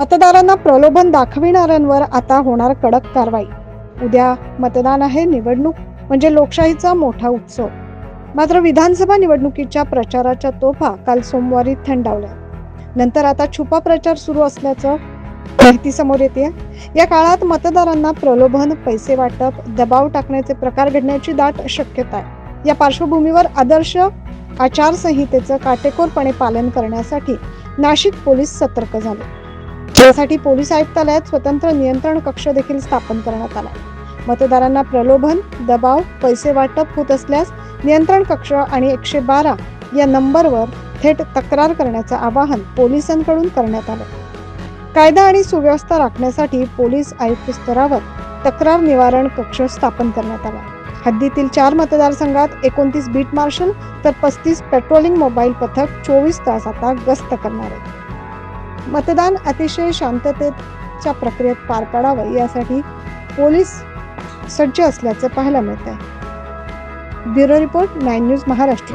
मतदारांना प्रलोभन दाखविणाऱ्यांवर आता होणार कडक कारवाई. उद्या मतदान आहे निवडणूक म्हणजे लोकशाहीचा मोठा उत्सव. मात्र विधानसभा निवडणुकीच्या प्रचाराच्या तोफा काल सोमवारी थंडावल्या. नंतर आता छुपा प्रचार सुरू असल्याचं माहिती समोर येते. या काळात मतदारांना प्रलोभन पैसे वाटप दबाव टाकण्याचे प्रकार घडण्याची दाट शक्यता आहे. या पार्श्वभूमीवर आदर्श आचारसंहितेचं काटेकोरपणे पालन करण्यासाठी नाशिक पोलीस सतर्क झाले. यासाठी पोलीस आयुक्तालयात स्वतंत्र नियंत्रण कक्ष देखील स्थापन करण्यात आला मतदारांना प्रलोभन दबाव पैसे वाटप होत असल्यास नियंत्रण कक्ष आणि एकशे बारा या नंबरवर थेट तक्रार करण्याचं आवाहन पोलिसांकडून करण्यात आलं. कायदा आणि सुव्यवस्था राखण्यासाठी पोलीस आयुक्त स्तरावर तक्रार निवारण कक्ष स्थापन करण्यात आला. हद्दीतील चार मतदारसंघात एकोणतीस बीट मार्शल तर पस्तीस पेट्रोलिंग मोबाईल पथक चोवीस तास आता गस्त करणार. आहे मतदान अतिशय शांततेच्या प्रक्रियेत पार पाडावं यासाठी पोलीस सज्ज असल्याचं पाहायला मिळत आहे bureau report nine news Maharashtra.